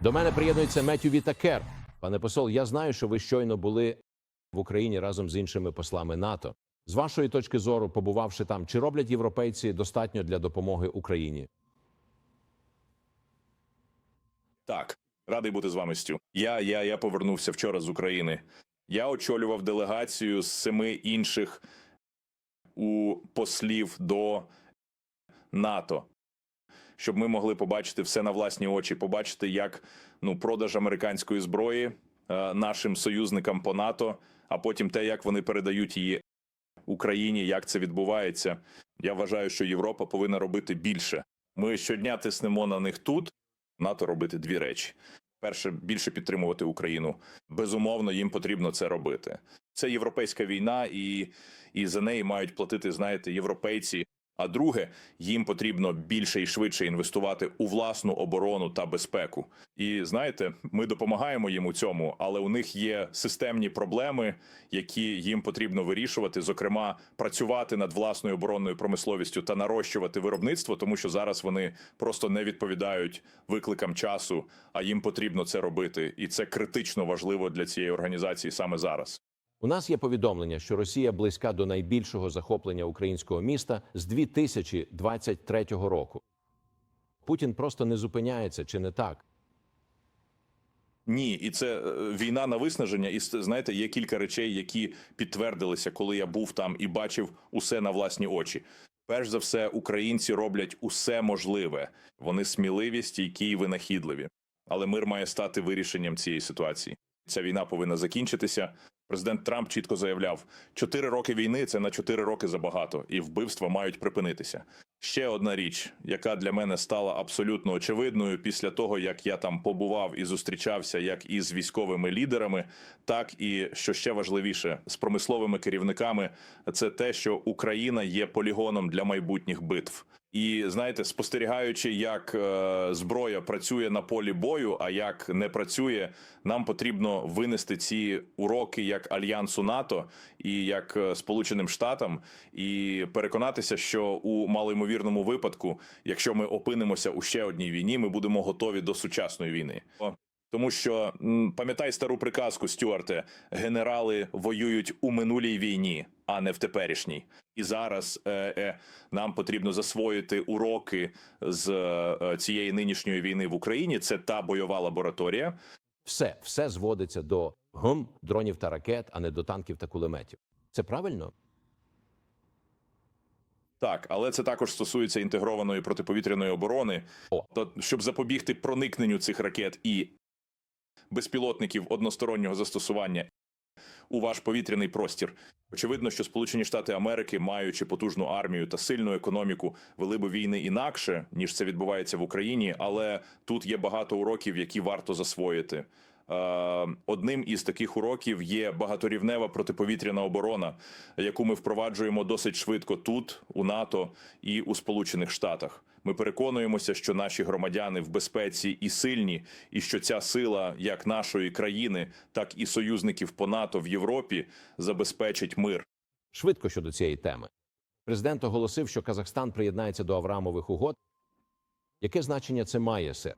До мене приєднується Меттю Вітакер. Пане посол, я знаю, що ви щойно були в Україні разом з іншими послами НАТО. З вашої точки зору, побувавши там, чи роблять європейці достатньо для допомоги Україні? Так, радий бути з вами, Стю. Я, я, я повернувся вчора з України. Я очолював делегацію з семи інших у послів до НАТО, щоб ми могли побачити все на власні очі, побачити, як ну, продаж американської зброї е, нашим союзникам по НАТО, а потім те, як вони передають її Україні, як це відбувається. Я вважаю, що Європа повинна робити більше. Ми щодня тиснемо на них тут. НАТО робити дві речі: перше, більше підтримувати Україну. Безумовно, їм потрібно це робити. Це європейська війна, і, і за неї мають платити, знаєте, європейці. А друге, їм потрібно більше і швидше інвестувати у власну оборону та безпеку. І знаєте, ми допомагаємо їм у цьому, але у них є системні проблеми, які їм потрібно вирішувати. Зокрема, працювати над власною оборонною промисловістю та нарощувати виробництво, тому що зараз вони просто не відповідають викликам часу, а їм потрібно це робити, і це критично важливо для цієї організації саме зараз. У нас є повідомлення, що Росія близька до найбільшого захоплення українського міста з 2023 року. Путін просто не зупиняється, чи не так? Ні, і це е, війна на виснаження. І знаєте, є кілька речей, які підтвердилися, коли я був там і бачив усе на власні очі. Перш за все, українці роблять усе можливе. Вони сміливі, стійкі і винахідливі. Але мир має стати вирішенням цієї ситуації. Ця війна повинна закінчитися. Президент Трамп чітко заявляв: чотири роки війни це на чотири роки забагато, і вбивства мають припинитися. Ще одна річ, яка для мене стала абсолютно очевидною після того, як я там побував і зустрічався як із військовими лідерами, так і що ще важливіше з промисловими керівниками, це те, що Україна є полігоном для майбутніх битв. І знаєте, спостерігаючи, як е, зброя працює на полі бою, а як не працює, нам потрібно винести ці уроки як альянсу НАТО і як е, Сполученим Штатам, і переконатися, що у малоймовірному випадку, якщо ми опинимося у ще одній війні, ми будемо готові до сучасної війни. Тому що пам'ятай стару приказку, Стюарте, генерали воюють у минулій війні, а не в теперішній. І зараз е, е, нам потрібно засвоїти уроки з е, цієї нинішньої війни в Україні. Це та бойова лабораторія. Все, все зводиться до гм, дронів та ракет, а не до танків та кулеметів. Це правильно? Так, але це також стосується інтегрованої протиповітряної оборони. О. То щоб запобігти проникненню цих ракет і безпілотників одностороннього застосування у ваш повітряний простір. Очевидно, що Сполучені Штати Америки, маючи потужну армію та сильну економіку, вели би війни інакше ніж це відбувається в Україні. Але тут є багато уроків, які варто засвоїти. Е, Одним із таких уроків є багаторівнева протиповітряна оборона, яку ми впроваджуємо досить швидко тут, у НАТО і у Сполучених Штатах. Ми переконуємося, що наші громадяни в безпеці і сильні, і що ця сила як нашої країни, так і союзників по НАТО в Європі забезпечить мир. Швидко щодо цієї теми. Президент оголосив, що Казахстан приєднається до Авраамових угод. Яке значення це має, сер?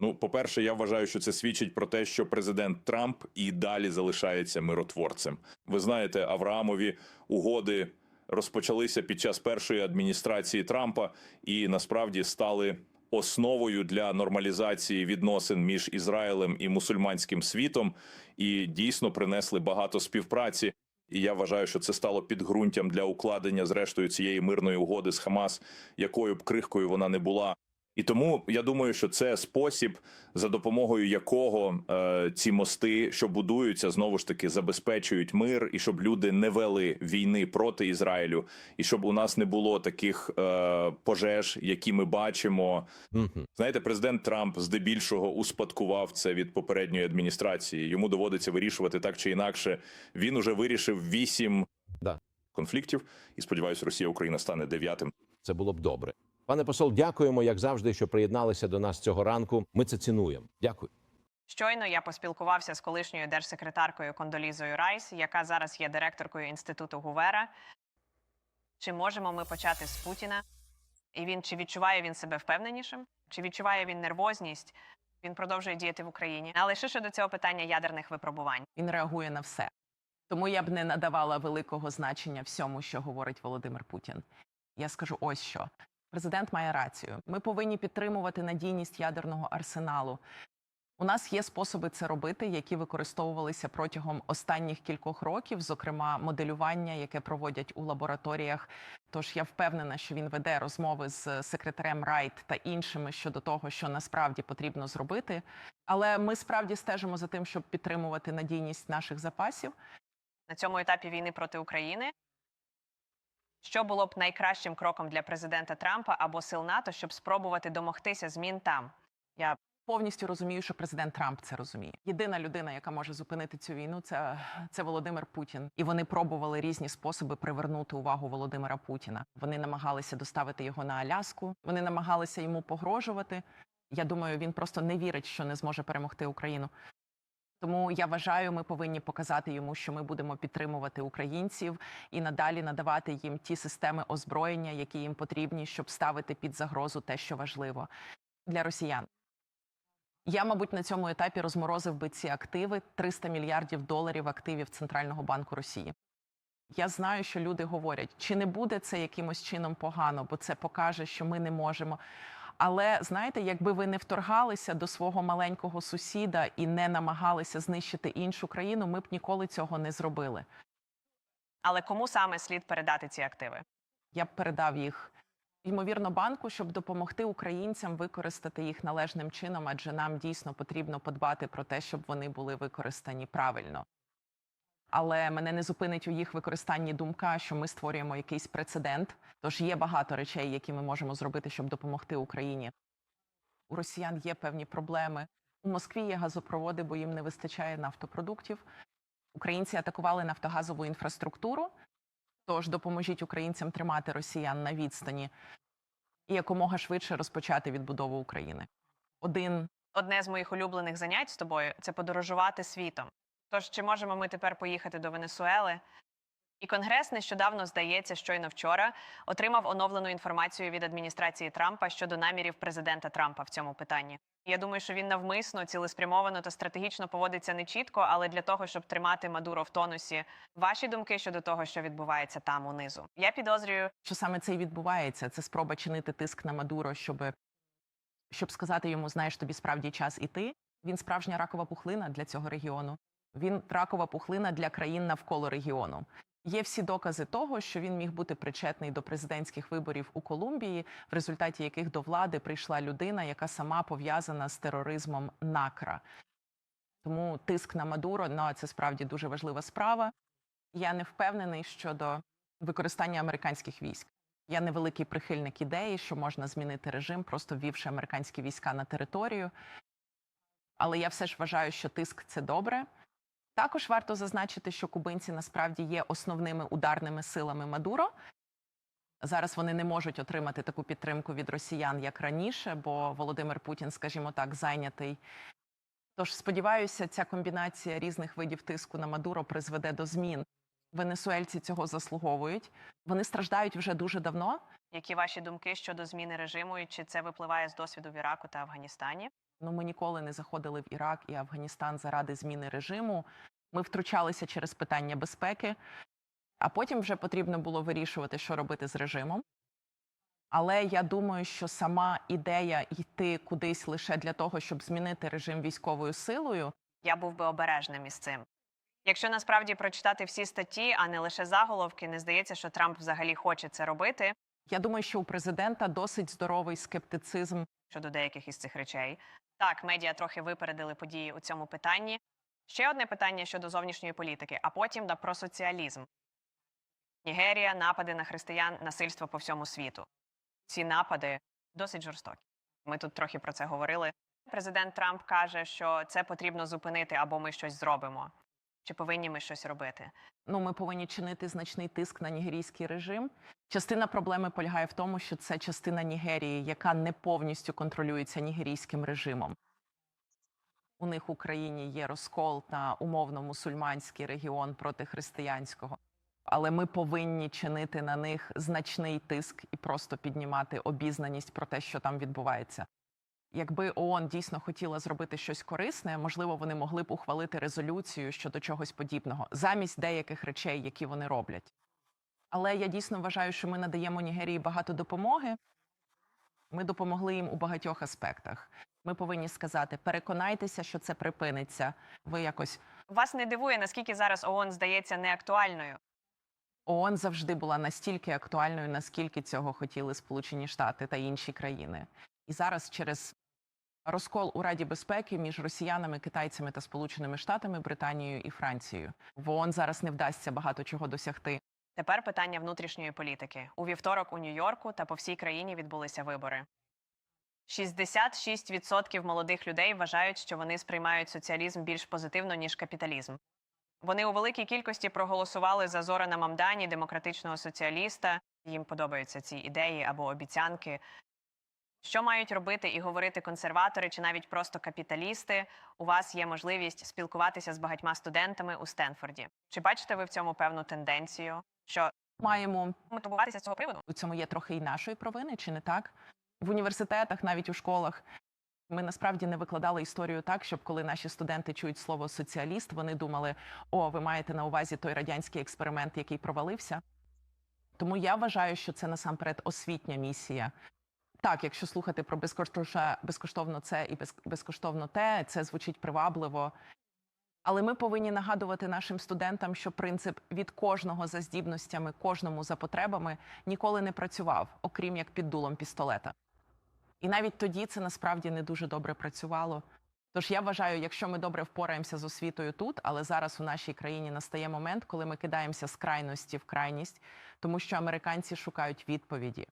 Ну, по-перше, я вважаю, що це свідчить про те, що президент Трамп і далі залишається миротворцем. Ви знаєте, Авраамові угоди розпочалися під час першої адміністрації Трампа і насправді стали основою для нормалізації відносин між Ізраїлем і мусульманським світом, і дійсно принесли багато співпраці. І я вважаю, що це стало підґрунтям для укладення зрештою цієї мирної угоди з Хамас, якою б крихкою вона не була. І тому я думаю, що це спосіб, за допомогою якого е, ці мости, що будуються, знову ж таки забезпечують мир, і щоб люди не вели війни проти Ізраїлю, і щоб у нас не було таких е, пожеж, які ми бачимо. Мгм. Знаєте, президент Трамп здебільшого успадкував це від попередньої адміністрації. Йому доводиться вирішувати так чи інакше. Він уже вирішив вісім Да. конфліктів, і сподіваюся, Росія Україна стане дев'ятим. Це було б добре. Пане посол, дякуємо, як завжди, що приєдналися до нас цього ранку. Ми це цінуємо. Дякую. Щойно я поспілкувався з колишньою держсекретаркою Кондолізою Райс, яка зараз є директоркою інституту Гувера. Чи можемо ми почати з Путіна? І він чи відчуває він себе впевненішим, чи відчуває він нервозність? Він продовжує діяти в Україні. А лише щодо цього питання ядерних випробувань. Він реагує на все. Тому я б не надавала великого значення всьому, що говорить Володимир Путін. Я скажу ось що. Президент має рацію. Ми повинні підтримувати надійність ядерного арсеналу. У нас є способи це робити, які використовувалися протягом останніх кількох років, зокрема моделювання, яке проводять у лабораторіях. Тож я впевнена, що він веде розмови з секретарем Райт та іншими щодо того, що насправді потрібно зробити. Але ми справді стежимо за тим, щоб підтримувати надійність наших запасів. на цьому етапі війни проти України. Що було б найкращим кроком для президента Трампа або сил НАТО, щоб спробувати домогтися змін там? Я Повністю розумію, що президент Трамп це розуміє. Єдина людина, яка може зупинити цю війну, це, це Володимир Путін. І вони пробували різні способи привернути увагу Володимира Путіна. Вони намагалися доставити його на Аляску. Вони намагалися йому погрожувати. Я думаю, він просто не вірить, що не зможе перемогти Україну. Тому я вважаю, ми повинні показати йому, що ми будемо підтримувати українців і надалі надавати їм ті системи озброєння, які їм потрібні, щоб ставити під загрозу те, що важливо для росіян. Я, мабуть, на цьому етапі розморозив би ці активи 300 мільярдів доларів активів Центрального банку Росії. Я знаю, що люди говорять, чи не буде це якимось чином погано, бо це покаже, що ми не можемо. Але знаєте, якби ви не вторгалися до свого маленького сусіда і не намагалися знищити іншу країну, ми б ніколи цього не зробили. але кому саме слід передати ці активи? Я б передав їх ймовірно банку, щоб допомогти українцям використати їх належним чином, адже нам дійсно потрібно подбати про те, щоб вони були використані правильно. Але мене не зупинить у їх використанні думка, що ми створюємо якийсь прецедент. Тож є багато речей, які ми можемо зробити, щоб допомогти Україні. У росіян є певні проблеми. У Москві є газопроводи, бо їм не вистачає нафтопродуктів. Українці атакували нафтогазову інфраструктуру. Тож допоможіть українцям тримати росіян на відстані і якомога швидше розпочати відбудову України. Один Одне з моїх улюблених занять з тобою це подорожувати світом. Тож, чи можемо ми тепер поїхати до Венесуели? І Конгрес нещодавно, здається, щойно вчора отримав оновлену інформацію від адміністрації Трампа щодо намірів президента Трампа в цьому питанні. Я думаю, що він навмисно, цілеспрямовано та стратегічно поводиться не чітко, але для того, щоб тримати Мадуро в тонусі. Ваші думки щодо того, що відбувається там унизу. Я підозрюю, що саме це і відбувається. Це спроба чинити тиск на Мадуро, щоб, щоб сказати йому, знаєш, тобі справді час іти. Він справжня ракова пухлина для цього регіону. Він ракова пухлина для країн навколо регіону. Є всі докази того, що він міг бути причетний до президентських виборів у Колумбії, в результаті яких до влади прийшла людина, яка сама пов'язана з тероризмом НАКРА. Тому тиск на Мадуро ну, це справді дуже важлива справа. Я не впевнений щодо використання американських військ. Я невеликий прихильник ідеї, що можна змінити режим, просто ввівши американські війська на територію. Але я все ж вважаю, що тиск це добре. Також варто зазначити, що кубинці насправді є основними ударними силами Мадуро. Зараз вони не можуть отримати таку підтримку від росіян, як раніше, бо Володимир Путін, скажімо так, зайнятий. Тож сподіваюся, ця комбінація різних видів тиску на Мадуро призведе до змін. Венесуельці цього заслуговують. Вони страждають вже дуже давно. які ваші думки щодо зміни режиму, і чи це випливає з досвіду в Іраку та Афганістані? Ну, ми ніколи не заходили в Ірак і Афганістан заради зміни режиму. Ми втручалися через питання безпеки, а потім вже потрібно було вирішувати, що робити з режимом. Але я думаю, що сама ідея йти кудись лише для того, щоб змінити режим військовою силою, я був би обережним із цим. Якщо насправді прочитати всі статті, а не лише заголовки, не здається, що Трамп взагалі хоче це робити я думаю, що у президента досить здоровий скептицизм щодо деяких із цих речей. Так, медіа трохи випередили події у цьому питанні. Ще одне питання щодо зовнішньої політики, а потім да про соціалізм. Нігерія, напади на християн, насильство по всьому світу. Ці напади досить жорстокі. Ми тут трохи про це говорили. Президент Трамп каже, що це потрібно зупинити або ми щось зробимо. Чи повинні ми щось робити? ну, ми повинні чинити значний тиск на нігерійський режим. Частина проблеми полягає в тому, що це частина Нігерії, яка не повністю контролюється нігерійським режимом. У них в Україні є розкол на умовно мусульманський регіон проти християнського. але ми повинні чинити на них значний тиск і просто піднімати обізнаність про те, що там відбувається. Якби ООН дійсно хотіла зробити щось корисне, можливо, вони могли б ухвалити резолюцію щодо чогось подібного замість деяких речей, які вони роблять. Але я дійсно вважаю, що ми надаємо Нігерії багато допомоги. Ми допомогли їм у багатьох аспектах. Ми повинні сказати: переконайтеся, що це припиниться. Ви якось Вас не дивує, наскільки зараз ООН здається неактуальною. ООН завжди була настільки актуальною, наскільки цього хотіли Сполучені Штати та інші країни. І зараз через розкол у Раді безпеки між росіянами, китайцями та Сполученими Штатами, Британією і Францією в ООН зараз не вдасться багато чого досягти. Тепер питання внутрішньої політики. У вівторок у Нью-Йорку та по всій країні відбулися вибори. 66% молодих людей вважають, що вони сприймають соціалізм більш позитивно, ніж капіталізм. Вони у великій кількості проголосували за Зорана Мамдані, демократичного соціаліста. Їм подобаються ці ідеї або обіцянки. Що мають робити і говорити консерватори чи навіть просто капіталісти? У вас є можливість спілкуватися з багатьма студентами у Стенфорді. Чи бачите ви в цьому певну тенденцію? Що Маємо мотивуватися з цього приводу? у цьому є трохи і нашої провини, чи не так? В університетах, навіть у школах. Ми насправді не викладали історію так, щоб коли наші студенти чують слово соціаліст, вони думали: о, ви маєте на увазі той радянський експеримент, який провалився. Тому я вважаю, що це насамперед освітня місія. Так, якщо слухати про безкоштовно, це і безкоштовно те, це звучить привабливо. Але ми повинні нагадувати нашим студентам, що принцип від кожного за здібностями, кожному за потребами ніколи не працював, окрім як під дулом пістолета. І навіть тоді це насправді не дуже добре працювало. Тож я вважаю, якщо ми добре впораємося з освітою тут, але зараз у нашій країні настає момент, коли ми кидаємося з крайності в крайність, тому що американці шукають відповіді.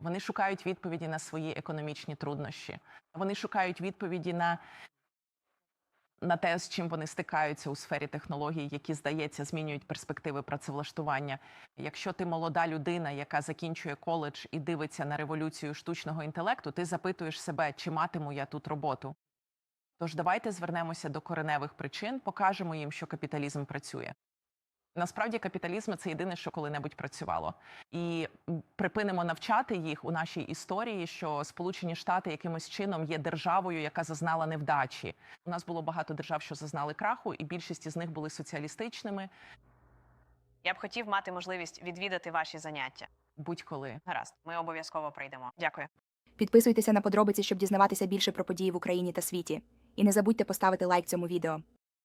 Вони шукають відповіді на свої економічні труднощі. Вони шукають відповіді на, на те, з чим вони стикаються у сфері технологій, які, здається, змінюють перспективи працевлаштування. Якщо ти молода людина, яка закінчує коледж і дивиться на революцію штучного інтелекту, ти запитуєш себе, чи матиму я тут роботу. Тож давайте звернемося до кореневих причин, покажемо їм, що капіталізм працює. Насправді капіталізм це єдине, що коли-небудь працювало, і припинимо навчати їх у нашій історії, що Сполучені Штати якимось чином є державою, яка зазнала невдачі. У нас було багато держав, що зазнали краху, і більшість із них були соціалістичними. Я б хотів мати можливість відвідати ваші заняття. Будь-коли Гаразд, ми обов'язково прийдемо. Дякую. Підписуйтеся на подробиці, щоб дізнаватися більше про події в Україні та світі. І не забудьте поставити лайк цьому відео.